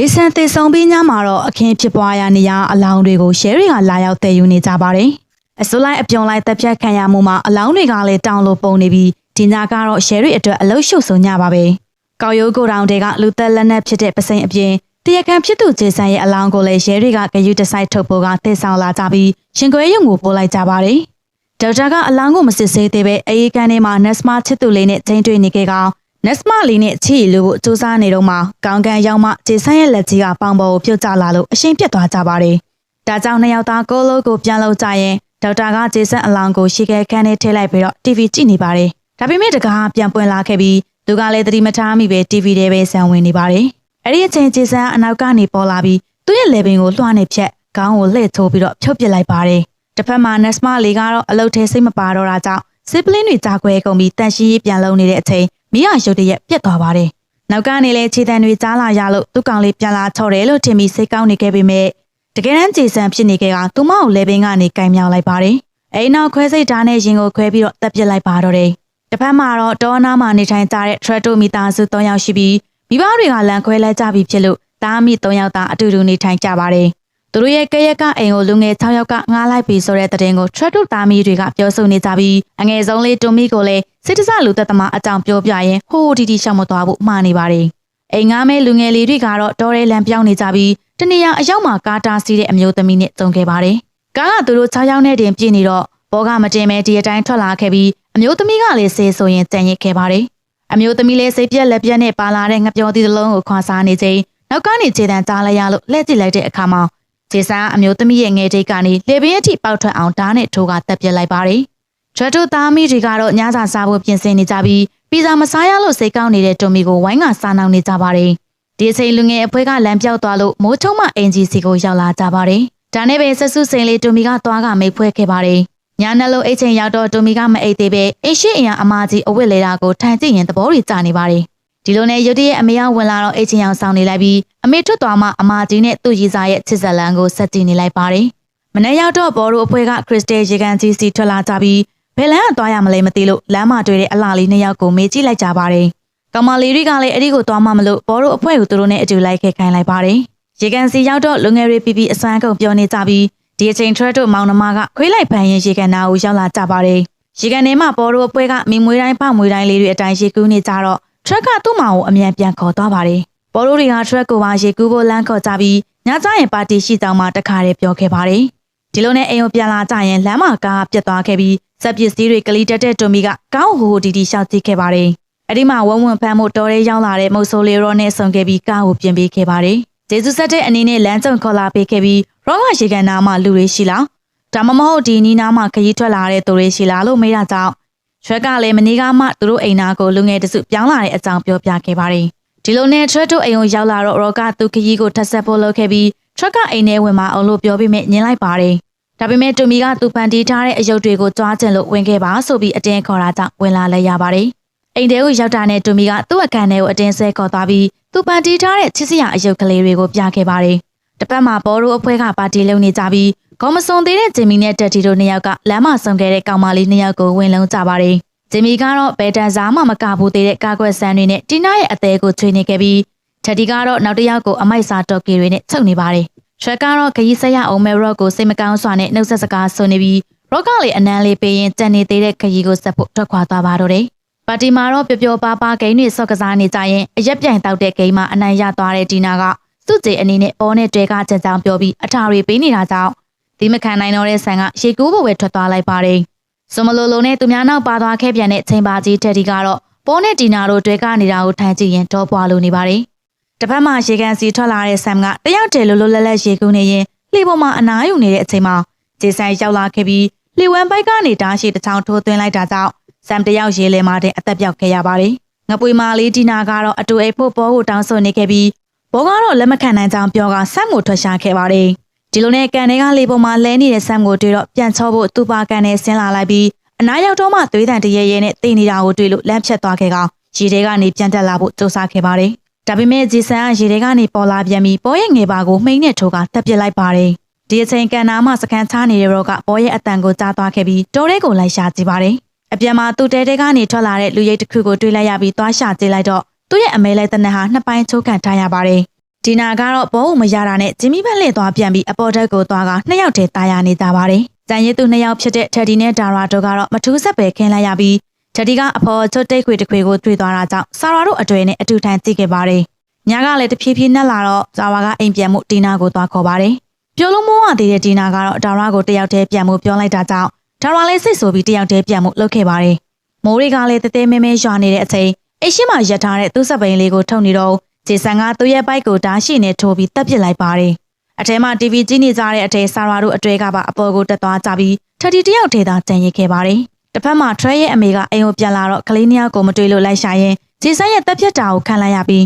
ဂျေဆန်တေဆောင်ပြီးညမှာတော့အခင်းဖြစ်ပွားရာနေရာအလောင်းတွေကိုရှယ်တွေကလာရောက်တည်ယူနေကြပါတယ်။အစိုးလိုက်အပြုံလိုက်တပ်ဖြတ်ခံရမှုမှာအလောင်းတွေကလည်းတောင်းလို့ပုံနေပြီးဒီညကတော့ရှယ်တွေအတွက်အလုရှုပ်ဆုံးညပါပဲ။ကောက်ရိုးကိုတောင်တွေကလူသက်လက်နက်ဖြစ်တဲ့ပစိန်အပြင်တရခံဖြစ်သူဂျေဆန်ရဲ့အလောင်းကိုလည်းရှယ်တွေကဂယုတစိုက်ထုတ်ဖို့ကတည်ဆောင်လာကြပြီးရှင်ခွဲရုံကိုပို့လိုက်ကြပါတယ်။ဒေါက်တာကအလောင်းကိုမစစ်ဆေးသေးပဲအေးကန်ထဲမှာနက်စမာချစ်သူလေးနဲ့ချိန်တွေ့နေခဲ့ကောင် နက်စမလေးနဲ့ချီလူကိုစူးစမ်းနေတော့မှကောင်းကန်ရောက်မှဂျေဆန်ရဲ့လက်ကြီးကပေါင်ပေါ်ကိုပြုတ်ကျလာလို့အရှင်ပြတ်သွားကြပါတယ်။ဒါကြောင့်နှစ်ယောက်သားကိုလိုကိုပြန်လို့ကြရင်ဒေါက်တာကဂျေဆန်အလောင်းကိုရှီကဲခန်းထဲထည့်လိုက်ပြီးတော့ TV ကြည့်နေပါတယ်။ဒါပေမဲ့တကားပြန်ပွင့်လာခဲ့ပြီးသူကလည်းသတိမထားမိပဲ TV ထဲပဲဆံဝင်နေပါတယ်။အဲ့ဒီအချိန်ဂျေဆန်အနောက်ကနေပေါ်လာပြီးသူ့ရဲ့လေပင်ကိုလွှမ်းနေဖြတ်ခေါင်းကိုလှည့်ထိုးပြီးတော့ဖြုတ်ပစ်လိုက်ပါတယ်။တစ်ဖက်မှာနက်စမလေးကတော့အလုတ်ထဲစိတ်မပါတော့တာကြောင့်စစ်ပလင်းတွေကြားခွဲကုန်ပြီးတန်ရှင်းရေးပြန်လုံနေတဲ့အချိန် မိရရုတ်တရက်ပြက်သွားပါတယ်။နောက်ကနေလဲခြေတံတွေကြားလာရလို့သူ့ကောင်လေးပြန်လာချော်တယ်လို့ထင်ပြီးစိတ်ကောင်းနေခဲ့ပေမဲ့တကယ်တမ်းကြည်စံဖြစ်နေခဲ့ကသူမကိုလေပင်ကနေကင်မြောက်လိုက်ပါတယ်။အဲဒီနောက်ခွဲစိတ်ဓာတ်နဲ့ရင်ကိုခွဲပြီးတော့တက်ပစ်လိုက်ပါတော့တယ်။တစ်ဖက်မှာတော့တောနာမှာနေထိုင်ကြတဲ့ထရက်တိုမီသားစု၃ယောက်ရှိပြီးမိဘတွေကလန်ခွဲလိုက်ကြပြီဖြစ်လို့တားမိ၃ယောက်သားအတူတူနေထိုင်ကြပါတယ်။ သူတို့ရဲ့ကရက်ကအိမ်ကိုလူငယ်6ယောက်ကငားလိုက်ပြီဆိုတဲ့တဲ့တင်ကိုထရက်တိုသားမီတွေကပြောဆိုနေကြပြီးအငယ်ဆုံးလေးတူမီကိုလည်းစစ်တစလူသက်သမားအကြောင်းပြောပြရင်ဟိုးတီတီရှောက်မသွားဖို့မှားနေပါတယ်။အိမ်ငားမဲလူငယ်လေးတွေကတော့တော်ရဲလန်ပြောင်းနေကြပြီးတနေရာအရောက်မှာကားတားစီးတဲ့အမျိုးသမီးနဲ့ကြုံခဲ့ပါတယ်။ကားကသူတို့6ယောက်နဲ့တင်ပြည့်နေတော့ဘောကမတင်မဲဒီအတိုင်းထွက်လာခဲ့ပြီးအမျိုးသမီးကလည်းဆေးဆိုရင်ကြံ့ရစ်ခဲ့ပါတယ်။အမျိုးသမီးလည်းစိတ်ပြက်လက်ပြက်နဲ့ပါလာတဲ့ငပြောသီးတစ်လုံးကိုခွာစားနေချိန်နောက်ကနေခြေတံကြားလိုက်ရလို့လှည့်ကြည့်လိုက်တဲ့အခါမှာ ခြေစားအမျိုးသမီးရဲ့ငယ်တိတ်ကနေလေပင်အထိပေါက်ထွက်အောင်ဓာတ်နဲ့ထိုးကတက်ပြစ်လိုက်ပါတယ်။ထရတူသားမိတွေကတော့ညစာစားဖို့ပြင်ဆင်နေကြပြီးပီဇာမစားရလို့စိတ်ကောင်းနေတဲ့တိုမီကိုဝိုင်းကစားနှောင်နေကြပါတယ်။ဒီအချိန်လူငယ်အဖွဲကလမ်းပြောက်သွားလို့မိုးချုံမအင်ဂျီစီကိုရောက်လာကြပါတယ်။ဒါနဲ့ပဲဆက်စုစိန်လေးတိုမီကသွားကမိတ်ဖွဲခဲ့ပါတယ်။ညာနဲ့လို့အိတ်ချိန်ရောက်တော့တိုမီကမအိတ်သေးပဲအင်းရှိအင်အမကြီးအဝတ်လေတာကိုထိုင်ကြည့်ရင်သဘောတွေကျနေပါတယ်။ ဒီလိုနဲ့ရုတ်တရက်အမေကဝင်လာတော့အိတ်ချင်းအောင်ဆောင်နေလိုက်ပြီးအမေထွက်သွားမှအမကြီးနဲ့သူ့ရည်စားရဲ့ချစ်ဇလန်ကိုဆက်ကြည့်နေလိုက်ပါတယ်။မနေ့ရောက်တော့ဘော်တို့အဖွဲကခရစ်စတယ်ရေကန်ကြီးစီထွက်လာကြပြီးဘယ်လန်းကသွားရမလဲမသိလို့လမ်းမတွေ့တဲ့အလှလေးနှစ်ယောက်ကိုမေးကြည့်လိုက်ကြပါတယ်။ကောင်မလေးတွေကလည်းအဲ့ဒီကိုသွားမှမလို့ဘော်တို့အဖွဲကိုသူတို့နဲ့အတူလိုက်ခဲ့ခိုင်းလိုက်ပါတယ်။ရေကန်စီရောက်တော့လူငယ်တွေပြပြအစွမ်းကုန်ပြောနေကြပြီးဒီအချိန်ထရက်တို့မောင်နှမကခွေးလိုက်ဖန်ရင်ရေကန်နာကိုရောက်လာကြပါတယ်။ရေကန်ထဲမှာဘော်တို့အဖွဲကမိမွေးတိုင်းဖမွေးတိုင်းလေးတွေအတိုင်းရေကူးနေကြတော့ ထရက်ကသူ့မောင်ကိုအမြန်ပြန်ခေါ်သွားပါတယ်။ဘော်တို့တွေကထရက်ကိုပါရေကူးဖို့လမ်းခေါ်ကြပြီးညကျရင်ပါတီရှိကြောင်းမှတခါတည်းပြောခဲ့ပါတယ်။ဒီလိုနဲ့အိမ်ကိုပြန်လာကြရင်လမ်းမှာကားပြတ်သွားခဲ့ပြီးစက်ပစ္စည်းတွေကလေးတက်တဲ့တိုမီကကောင်းဟိုဟိုတီတီရှောက်ကြည့်ခဲ့ပါတယ်။အဲ့ဒီမှာဝုံဝံဖမ်းမှုတော်ရဲရောက်လာတဲ့မုတ်ဆိုးလေးရောနဲ့ဆုံခဲ့ပြီးကားကိုပြင်ပေးခဲ့ပါတယ်။ဂျေဇုဆက်တဲ့အနေနဲ့လမ်းကြုံခေါ်လာပေးခဲ့ပြီးရောဂါရေကန်နာမှာလူတွေရှိလား။ဒါမှမဟုတ်ဒီနီးနားမှာခရီးထွက်လာတဲ့သူတွေရှိလားလို့မေးတာကြောင့် ရွက်ကလည်းမနေ့ကမှသူတို့အိမ်နာကိုလူငယ်တစုပြောင်းလာတဲ့အကြောင်းပြောပြခဲ့ပါတယ်။ဒီလိုနဲ့ထရက်တို့အိမ်ကိုရောက်လာတော့ရောကသူခရီးကိုထပ်ဆက်ဖို့လုပ်ခဲ့ပြီးထရက်ကအိမ်ထဲဝင်မအောင်လို့ပြောပြီးမြင်လိုက်ပါတယ်။ဒါပေမဲ့တူမီကသူဖန်တီးထားတဲ့အယုတ်တွေကိုကြွားကျင်လို့ဝင်ခဲ့ပါဆိုပြီးအတင်းခေါ်တာကြောင့်ဝင်လာလဲရပါတယ်။အိမ်ထဲကိုရောက်တာနဲ့တူမီကသူ့အခန်းထဲကိုအတင်းဆွဲခေါ်သွားပြီးသူဖန်တီးထားတဲ့ချစ်စရာအယုတ်ကလေးတွေကိုပြခဲ့ပါတယ်။တစ်ဖက်မှာဘော်ရိုအဖွဲကပါတီလုံနေကြပြီး ကော်မစွန်သေးတဲ့ဂျင်မီနဲ့တက်တီတို့နှစ်ယောက်ကလမ်းမဆုံခဲ့တဲ့ကောင်မလေးနှစ်ယောက်ကိုဝင်လုံးကြပါတယ်။ဂျင်မီကတော့ဘယ်တန်စားမှမကဘူးသေးတဲ့ကာကွယ်ဆန်တွေနဲ့တီနာရဲ့အသေးကိုချွေနေခဲ့ပြီးတက်တီကတော့နောက်တစ်ယောက်ကိုအမိုက်စားတော်ကီတွေနဲ့ချုပ်နေပါတယ်။ရွှက်ကတော့ခရီးဆက်ရအောင်မဲရော့ကိုစိတ်မကောင်းစွာနဲ့နှုတ်ဆက်စကားဆိုနေပြီးရော့ကလေးအနမ်းလေးပေးရင်ကြံနေသေးတဲ့ခရီးကိုဆက်ဖို့ထွက်ခွာသွားပါတော့တယ်။ပါတီမှာတော့ပျော်ပျော်ပါးပါးဂိမ်းတွေဆော့ကစားနေကြရင်အရက်ပြိုင်တောက်တဲ့ဂိမ်းမှာအနိုင်ရသွားတဲ့ဒီနာကသူ့ကြေအနေနဲ့ပေါ်နဲ့တွဲကကြံကြောင်ပြောပြီးအထာတွေပေးနေတာကြောင့် ဒီမခံနိုင်တော့တဲ့ဆန်ကရေကူးဖို့ပဲထွက်သွားလိုက်ပါတယ်။စွန်မလိုလိုနဲ့သူများနောက်ပါသွားခဲ့ပြန်တဲ့ချိန်ပါကြီးတက်ဒီကတော့ပေါ်နဲ့ဒီနာတို့တွဲကနေတာကိုထိုင်ကြည့်ရင်တော့ပွားလို့နေပါတယ်။တစ်ဖက်မှာရေကန်စီထွက်လာတဲ့ဆမ်ကတယောက်တည်းလိုလိုလဲလဲရေကူးနေရင်လှေပေါ်မှာအနားယူနေတဲ့အချိန်မှာဂျေဆိုင်ရောက်လာခဲ့ပြီးလှေဝမ်ဘိုက်ကနေတားရှိတစ်ချောင်းထိုးသွင်းလိုက်တာကြောင့်ဆမ်တယောက်ရေလဲမှတဲ့အသက်ပြောက်ခဲ့ရပါတယ်။ငပွေမာလေးဒီနာကတော့အတူအိတ်ဖို့ပေါ်ကိုတောင်းဆိုနေခဲ့ပြီးဘောကတော့လက်မခံနိုင်ကြောင်းပြောကဆမ်ကိုထွက်ရှာခဲ့ပါတယ်။ ဒီလိုနဲ့ကန်တွေကလေပေါ်မှာလဲနေတဲ့ဆမ်ကိုတွေ့တော့ပြန်ချောဖို့သူ့ပါကန်နဲ့ဆင်းလာလိုက်ပြီးအနားရောက်တော့မှသွေးတန်တရဲရဲနဲ့တိနေတာကိုတွေ့လို့လမ်းဖြတ်သွားခဲ့ကောင်ရေထဲကနေပြန်တက်လာဖို့စူးစမ်းခဲ့ပါတယ်။ဒါပေမဲ့ဂျီဆန်ကရေထဲကနေပေါ်လာပြန်ပြီးပေါ်ရဲ့ငယ်ပါကိုမှိန်နဲ့ထိုးကတက်ပစ်လိုက်ပါတယ်။ဒီအချိန်ကန်နာမှစကန်ချနေတဲ့ရောကပေါ်ရဲ့အတန်ကိုကြားသွားခဲ့ပြီးတိုးရဲကိုလိုက်ရှာကြည့်ပါတယ်။အပြန်မှာသူ့တဲတဲကနေထွက်လာတဲ့လူရိတ်တစ်ခုကိုတွေ့လိုက်ရပြီးသွားရှာကြည့်လိုက်တော့သူ့ရဲ့အမဲလိုက်တနက်ဟာနှစ်ပိုင်းချိုးကန်ထားရပါတယ်။ ဒီဒီနာကတော့ဘောဟုမရတာနဲ့ဂျင်မီဘက်လှည့်သွားပြန်ပြီးအပေါ်တက်ကိုသွားကနှစ်ယောက်တည်းတာယာနေကြပါတယ်။ကြံရည်သူနှစ်ယောက်ဖြစ်တဲ့ထက်ဒီနဲ့ဒါရာတို့ကတော့မထူးဆက်ပဲခင်းလိုက်ရပြီးထက်ဒီကအဖော်ချွတ်တိတ်ခွေတစ်ခွေကိုတွေ့သွားတာကြောင့်ဆာရာတို့အတွေ့နဲ့အတူထိုင်ကြည့်ခဲ့ပါတယ်။ညကလည်းတဖြည်းဖြည်းနဲ့လာတော့ဇာဝါကအိမ်ပြန်မှုဒီနာကိုသွားခေါ်ပါတယ်။ပြောလို့မဝသေးတဲ့ဒီနာကတော့ဒါရာကိုတယောက်တည်းပြန်မှုပြောလိုက်တာကြောင့်ဒါရာလည်းစိတ်ဆိုပြီးတယောက်တည်းပြန်မှုလုပ်ခဲ့ပါတယ်။မိုးရီကလည်းတဲတဲမဲမဲရွာနေတဲ့အချိန်အိရှိမှရက်ထားတဲ့သူ့စပိန်လေးကိုထုတ်နေတော့ ဂျေဆန်ကသူ့ရဲ့ဘိုက်ကိုဓာရှိနဲ့ထိုးပြီးတပ်ပစ်လိုက်ပါတယ်။အထဲမှာ TV ကြည့်နေကြတဲ့အထဲဆာရာတို့အတွေ့ကပါအပေါ်ကိုတက်သွားကြပြီးထတီတယောက်ထေသာကြံရစ်ခဲ့ပါတယ်။တစ်ဖက်မှာ Trey ရဲ့အမေကအိမ်ကိုပြန်လာတော့ကလေးနှစ်ယောက်ကိုမတွေ့လို့လိုက်ရှာရင်ဂျေဆန်ရဲ့တပ်ဖြတ်တာကိုခံလိုက်ရပြီး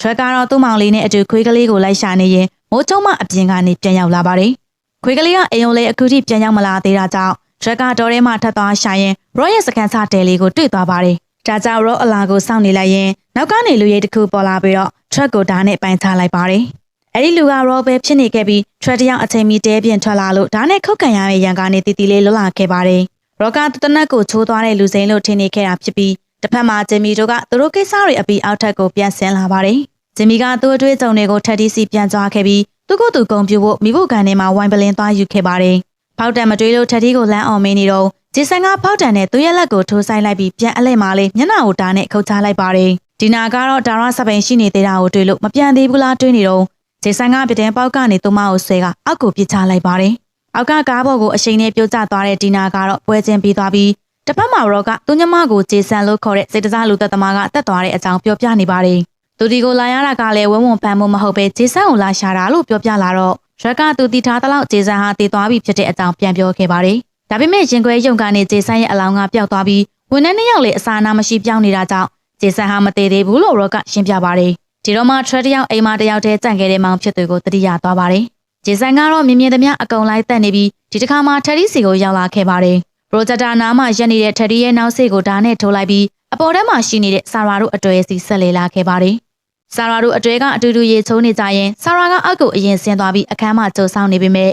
Trey ကတော့သူ့မောင်လေးနဲ့အတူခွေးကလေးကိုလိုက်ရှာနေရင်မိုးချုံမအပြင်ကနေပြန်ရောက်လာပါတယ်။ခွေးကလေးကအိမ်ကိုလည်းအခုထိပြန်ရောက်မလာသေးတာကြောင့် Trey ကတော်ထဲမှာထပ်သွားရှာရင် Roy ရဲ့စကန်ချတဲလေးကိုတွေ့သွားပါတယ်။ ဒါကြောင့် Roy အလာကိုစောင့်နေလိုက်ရင်နောက်ကနေလူရိတ်တစ်ခုပေါ်လာပြီးတော့ truck ကိုဓာတ်နဲ့ပိုင်းချလိုက်ပါတယ်။အဲ့ဒီလူက Roy ပဲဖြစ်နေခဲ့ပြီး truck တစ်ယောက်အချိန်မီတဲပြင်ထွက်လာလို့ဓာတ်နဲ့ခုတ်ကန်ရတဲ့ရန်ကနေတီတီလေးလွတ်လာခဲ့ပါတယ်။ Roy ကတနက်ကိုချိုးသွားတဲ့လူစိမ်းလို့ထင်နေခဲ့တာဖြစ်ပြီးတစ်ဖက်မှာဂျင်မီတို့ကသူတို့ကိစ္စတွေအပြီးအောက်ထက်ကိုပြန်ဆင်းလာပါတယ်။ဂျင်မီကသူ့အတွေ့အကြုံတွေကိုထက်တီးစီပြန်သွားခဲ့ပြီးသူ့ကိုယ်သူဂုံပြဖို့မိဖို့ကန်ထဲမှာဝိုင်ပလင်သွားယူခဲ့ပါတယ်။ဖောက်တံမတွေးလို့ထက်တီးကိုလမ်းအောင်မင်းနေတော့ ဂျေဆန်ကဖောက်တံနဲ့သူ့ရဲ့လက်ကိုထိုးဆိုင်လိုက်ပြီးပြန်အလဲမှာလေးမျက်နှာကိုတားနဲ့ခုတ်ချလိုက်ပါတယ်။ဒီနာကတော့ဒါရစပိန်ရှိနေသေးတာကိုတွေ့လို့မပြန်သေးဘူးလားတွေးနေတော့ဂျေဆန်ကပြတဲ့ပေါက်ကနေသူမကိုဆွဲကအောက်ကိုပစ်ချလိုက်ပါတယ်။အောက်ကကားပေါ်ကိုအရှိန်နဲ့ပြုတ်ကျသွားတဲ့ဒီနာကတော့ပွဲချင်းပြီးသွားပြီးတစ်ဖက်မှာရောကသူညမကိုဂျေဆန်လို့ခေါ်တဲ့စိတ်တစားလူသက်သမားကတက်သွားတဲ့အကြောင်းပြောပြနေပါတယ်။သူဒီကိုလာရတာကလည်းဝုံဝုံပန်းမှုမဟုတ်ပဲဂျေဆန်ကိုလာရှာတာလို့ပြောပြလာတော့ရက်ကသူတီထားတဲ့လောက်ဂျေဆန်ဟာတည်သွားပြီဖြစ်တဲ့အကြောင်းပြန်ပြောခဲ့ပါတယ်။ ဒါပေမဲ့ရင်ခွဲရုံကနေဂျေဆန်ရဲ့အလောင်းကပျောက်သွားပြီးဝန်ထမ်းနှစ်ယောက်လည်းအစာအနာမရှိပြောင်းနေတာကြောင့်ဂျေဆန်ဟာမတည်သေးဘူးလို့ရောကရှင်းပြပါတယ်။ဒီတော့မှထရက်တယောက်အိမ်မတယောက်တည်းကြန့်ခဲ့တဲ့မောင်ဖြစ်သူကိုတတိယသွားပါတယ်။ဂျေဆန်ကတော့မြင်မြင်သမျှအကုန်လိုက်တက်နေပြီးဒီတစ်ခါမှထက်ရီစီကိုရောက်လာခဲ့ပါတယ်။ပရိုဂျက်တာနားမှာရက်နေတဲ့ထက်ရီရဲ့နောက်စိတ်ကိုဓာတ်နဲ့ထိုးလိုက်ပြီးအပေါ်ထဲမှာရှိနေတဲ့ဆာရာတို့အတွေ့အစီဆက်လေလာခဲ့ပါတယ်။ဆာရာတို့အတွေ့ကအတူတူရေချိုးနေကြရင်ဆာရာကအောက်ကိုအရင်ဆင်းသွားပြီးအခန်းမှာကြိုဆောင်နေပေမဲ့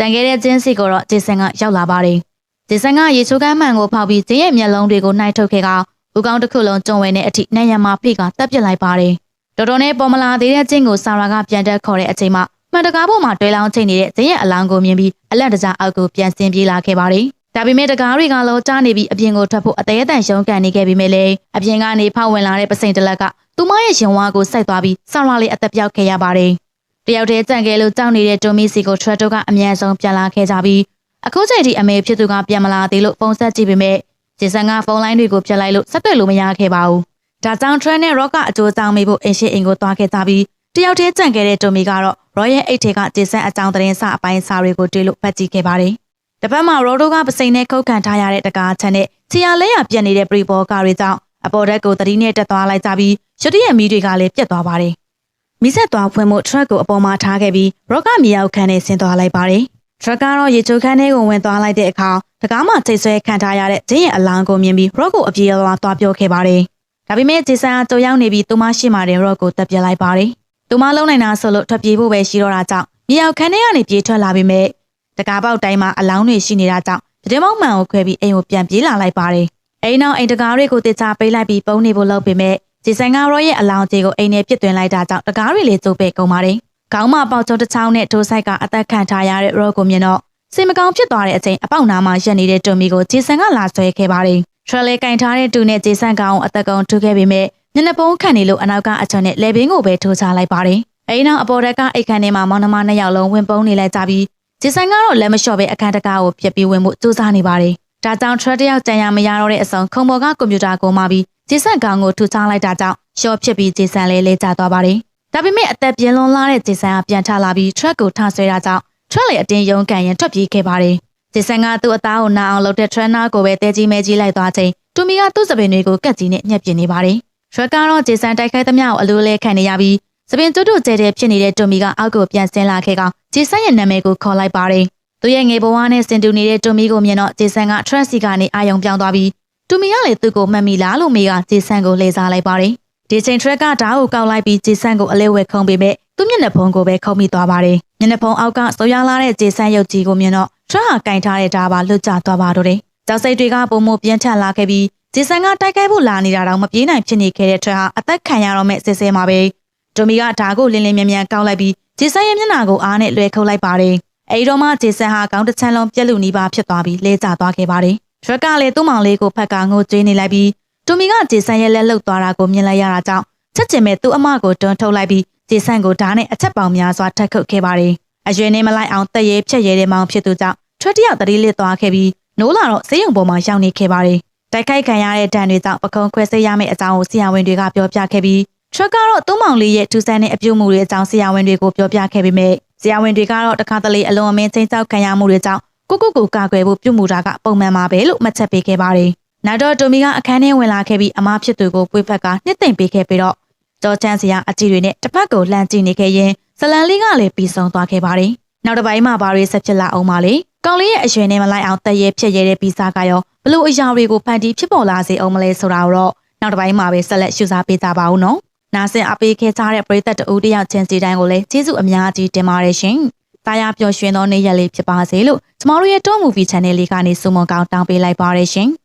ကြံခဲ့တဲ့ကျင်းစီကိုတော့ဂျေဆန်ကရောက်လာပါတယ်။ဂျေဆန်ကရေချိုးကမ်းမှန်ကိုဖောက်ပြီးဂျင်းရဲ့မျက်လုံးတွေကိုနှိုက်ထုတ်ခဲ့ကဦးကောင်းတစ်ခုလုံးကျုံဝင်တဲ့အထိနံရံမှာဖိကတက်ပစ်လိုက်ပါတယ်။တော်တော်နဲ့ပေါ်မလာသေးတဲ့ကျင်းကိုဆာရာကပြန်တက်ခေါ်တဲ့အချိန်မှာမှန်တကားပေါ်မှာတွဲလောင်းချိန်နေတဲ့ဂျင်းရဲ့အလောင်းကိုမြင်ပြီးအလက်တကြားအောက်ကိုပြန်ဆင်းပြေးလာခဲ့ပါတယ်။ဒါပေမဲ့တကားတွေကလောကြားနေပြီးအပြင်ကိုထွက်ဖို့အသေးအတန်ရုန်းကန်နေခဲ့ပြီးမဲ့လေအပြင်ကနေဖောက်ဝင်လာတဲ့ပစိန်တလက်ကသူမရဲ့ရင်ဝါကိုစိုက်သွားပြီးဆာရာလေးအသက်ပြောက်ခဲ့ရပါတယ်။ တယောက်တည်းကြံခဲ့လို့ကြောက်နေတဲ့တိုမီစီကိုထရက်တိုကအမြန်ဆုံးပြန်လာခဲ့ကြပြီးအခုချိန်ထိအမေဖြစ်သူကပြန်မလာသေးလို့ဖုန်းဆက်ကြည့်ပေမဲ့ဂျေဆန်ကဖုန်းလိုင်းတွေကိုပြတ်လိုက်လို့ဆက်သွယ်လို့မရခဲ့ပါဘူး။ဒါကြောင့် Trent နဲ့ Rock ကအကျိုးဆောင်မိဖို့အင်ရှင်းအင်ကိုသွားခဲ့ကြပြီးတယောက်တည်းကြံခဲ့တဲ့တိုမီကတော့ Royal အိတ်ထဲကဂျေဆန်အကြောင်းသတင်းစာအပိုင်းစာတွေကိုတွေ့လို့ဖတ်ကြည့်ခဲ့ပါတယ်။တစ်ဖက်မှာ Rodo ကပစိန်နဲ့ခုတ်ခံထားရတဲ့တကားချက်နဲ့ချီယာလဲရပြက်နေတဲ့ pre ball ကားတွေကြောင့်အပေါ်ဓာတ်ကိုသတိနဲ့တက်သွားလိုက်ကြပြီးရတရဲ့မီးတွေကလည်းပြတ်သွားပါတယ်။ မီးဆက်သွားဖွင့်မှု truck ကိုအပေါ်မှာထားခဲ့ပြီး Rock ကမြေအောက်ခန်းနဲ့ဆင်းသွားလိုက်ပါတယ်။ truck ကတော့ရေချိုးခန်းထဲကိုဝင်သွားလိုက်တဲ့အခါတကားမှချိတ်ဆွဲခံထားရတဲ့ဂျင်းရဲ့အလောင်းကိုမြင်ပြီး Rock ကိုအပြေးလွှာသွားပြောခဲ့ပါတယ်။ဒါပေမဲ့ဂျေဆန်ကကြိုရောက်နေပြီးသူမရှိမှတဲ့ Rock ကိုတက်ပြလိုက်ပါတယ်။သူမလုံးနိုင်တာဆိုလို့ထွက်ပြေးဖို့ပဲရှိတော့တာကြောင့်မြေအောက်ခန်းထဲကနေပြေးထွက်လာပြီးမဲ့တကားပေါက်တိုင်းမှာအလောင်းတွေရှိနေတာကြောင့်တည်မောက်မှန်ကိုခွဲပြီးအိမ်ကိုပြန်ပြေးလာလိုက်ပါတယ်။အိမ်နောက်အိမ်တကားတွေကိုတေချာပေးလိုက်ပြီးပုံနေဖို့လုပ်ပေမဲ့ ဂျေဆန်ကရောရဲ့အလောင်းကြီးကိုအိမ်ထဲပြစ်သွင်းလိုက်တာကြောင့်တကားတွေလည်းကျုပ်ပဲကုန်ပါတယ်။ခေါင်းမှာပေါက်ချုံတစ်ချောင်းနဲ့ဒိုးဆိုင်ကအသက်ခံထားရတဲ့ Rock ကိုမြင်တော့စိတ်မကောင်းဖြစ်သွားတဲ့အချိန်အပေါက်နာမှာရက်နေတဲ့တူမီကိုဂျေဆန်ကလာဆွဲခဲ့ပါတယ်။ထရလေကင်ထားတဲ့တူနဲ့ဂျေဆန်ကောင်အသက်ကောင်ထုခဲ့ပေမဲ့မျက်နှာပုံးခံနေလို့အနောက်ကအချုံနဲ့လေဘင်းကိုပဲထိုးချလိုက်ပါတယ်။အဲဒီနောက်အပေါ်ထက်ကအိတ်ခန်းထဲမှာမောင်နှမနှစ်ယောက်လုံးဝင်ပုန်းနေလိုက်ကြပြီးဂျေဆန်ကတော့လက်မလျှော့ပဲအခန်းတကားကိုပြက်ပြီးဝင်မှုစူးစမ်းနေပါတယ်။ဒါကြောင့်ထရတယောက်ကြံရမရတော့တဲ့အဆုံခုံပေါ်ကကွန်ပျူတာကိုမှပြီး ဂျေဆန်ကောင်ကိုထူချလိုက်တာကြောင့်ရှော့ဖြစ်ပြီးဂျေဆန်လေးလေးကျသွားပါတယ်။ဒါပေမဲ့အသက်ပြင်းလွန်လာတဲ့ဂျေဆန်ကပြန်ထလာပြီးထရက်ကိုထဆွဲတာကြောင့်ထရက်လေအတင်းယုံကန်ရင်ထွက်ပြေးခဲ့ပါတယ်။ဂျေဆန်ကသူ့အသားကိုနာအောင်လုပ်တဲ့ထရနာကိုပဲတဲကြီးမဲကြီးလိုက်သွားချိန်တူမီကသူ့စပင်တွေကိုကတ်ကြီးနဲ့ညှက်ပြနေပါတယ်။ထရက်ကတော့ဂျေဆန်တိုက်ခိုက်သမျှကိုအလိုလဲခံနေရပြီးစပင်တွတ်တွတ်ကျဲတဲ့ဖြစ်နေတဲ့တူမီကအောက်ကိုပြန်ဆင်းလာခဲ့ကောင်ဂျေဆန်ရဲ့နာမည်ကိုခေါ်လိုက်ပါတယ်။သူရဲ့ငယ်ဘဝနဲ့စင်တူနေတဲ့တူမီကိုမြင်တော့ဂျေဆန်ကထရက်စီကနေအာယုံပြောင်းသွားပြီး တူမီကလည်းသူ့ကိုမှတ်မိလားလို့မေးကဂျေဆန်ကိုလှည့်စားလိုက်ပါတယ်။ဒီချိန်ထရက်ကဓာတ်ကိုကောက်လိုက်ပြီးဂျေဆန်ကိုအလဲဝဲခုံပေမဲ့သူ့မျက်နှာဖုံးကိုပဲခုံမိသွားပါတယ်။မျက်နှာဖုံးအောက်ကဆိုရလာတဲ့ဂျေဆန်ရုပ်ကြီးကိုမြင်တော့ထရက်ဟာကင်ထားတဲ့ဓာတ်ပါလွတ်ကျသွားပါတော့တယ်။ကြောက်စိတ်တွေကပုံမပြင်းထန်လာခဲ့ပြီးဂျေဆန်ကတိုက်ခိုက်ဖို့လာနေတာတော့မပြေးနိုင်ဖြစ်နေခဲ့တဲ့ထရက်ဟာအသက်ခံရတော့မဲ့စစ်စဲမှာပဲဒတိုမီကဒါကိုလင်းလင်းမြန်မြန်ကောက်လိုက်ပြီးဂျေဆန်ရဲ့မျက်နှာကိုအားနဲ့လွှဲခုတ်လိုက်ပါတယ်အဲဒီတော့မှဂျေဆန်ဟာကောင်းတစ်ချမ်းလုံးပြက်လူနီးပါဖြစ်သွားပြီးလဲကျသွားခဲ့ပါတယ်ထ ရက်ကလည်းသူ့မောင်လေးကိုဖက်ကငိုကြွေးနေလိုက်ပြီးတိုမီကဂျေဆန်ရဲ့လက်လှုပ်သွားတာကိုမြင်လိုက်ရတာကြောင့်ချက်ချင်မဲ့သူ့အမကိုတွန်းထုတ်လိုက်ပြီးဂျေဆန်ကိုဓာတ်နဲ့အချက်ပေါင်များစွာထပ်ခုတ်ခဲ့ပါတယ်အရွယ်နေမလိုက်အောင်တက်ရဲဖြက်ရဲတဲ့မောင်ဖြစ်သူကြောင့်ထရက်တယောက်တတိလစ်သွားခဲ့ပြီးနိုးလာတော့ဆေးရုံပေါ်မှာရောက်နေခဲ့ပါတယ်တိုက်ခိုက်ခံရတဲ့ဒဏ်တွေကြောင့်ပကုံးခွဲစိတ်ရမယ့်အကြောင်းကိုဆရာဝန်တွေကပြောပြခဲ့ပြီးထရက်ကတော့သူ့မောင်လေးရဲ့ထူဆန်းတဲ့အပြုတ်မှုတွေအကြောင်းဆရာဝန်တွေကိုပြောပြခဲ့ပေမဲ့ဆရာဝန်တွေကတော့တခါတလေအလွန်အမင်းချင်းချောက်ခံရမှုတွေကြောင့် ကိုကိုကိုကာကွယ်ဖို့ပြုမှုတာကပုံမှန်ပါပဲလို့မှတ်ချက်ပေးခဲ့ပါတယ်နောက်တော့တိုမီကအခန်းထဲဝင်လာခဲ့ပြီးအမဖြစ်သူကိုပွေးဖက်ကနှစ်သိမ့်ပေးခဲ့ပြီးတော့ကြောချမ်းစရာအကြည့်တွေနဲ့တစ်ဖက်ကိုလှမ်းကြည့်နေခဲ့ရင်ဇလန်လေးကလည်းပြီးဆုံးသွားခဲ့ပါတယ်နောက်တစ်ပိုင်းမှာဘာတွေဆက်ဖြစ်လာအောင်ပါလဲကောင်လေးရဲ့အရွယ်နဲ့မလိုက်အောင်တည့်ရဲဖြစ်ရဲတဲ့ပြီးစားကရောဘလို့အရာတွေကိုဖန်တီးဖြစ်ပေါ်လာစေအောင်မလဲဆိုတာတော့နောက်တစ်ပိုင်းမှာပဲဆက်လက်ရှုစားပေးကြပါဦးနော်နာဆင်အပေးခဲ့ကြတဲ့ပရိသတ်တူတယောက်ချင်းစီတိုင်းကိုလည်းကျေးဇူးအများကြီးတင်ပါတယ်ရှင်။ တာယာပျော်ရွှင်သောနေ့ရက်လေးဖြစ်ပါစေလို့ကျမတို့ရဲ့ Top Movie Channel လေးကနေစုမုံကောင်းတောင်းပေးလိုက်ပါရရှင်။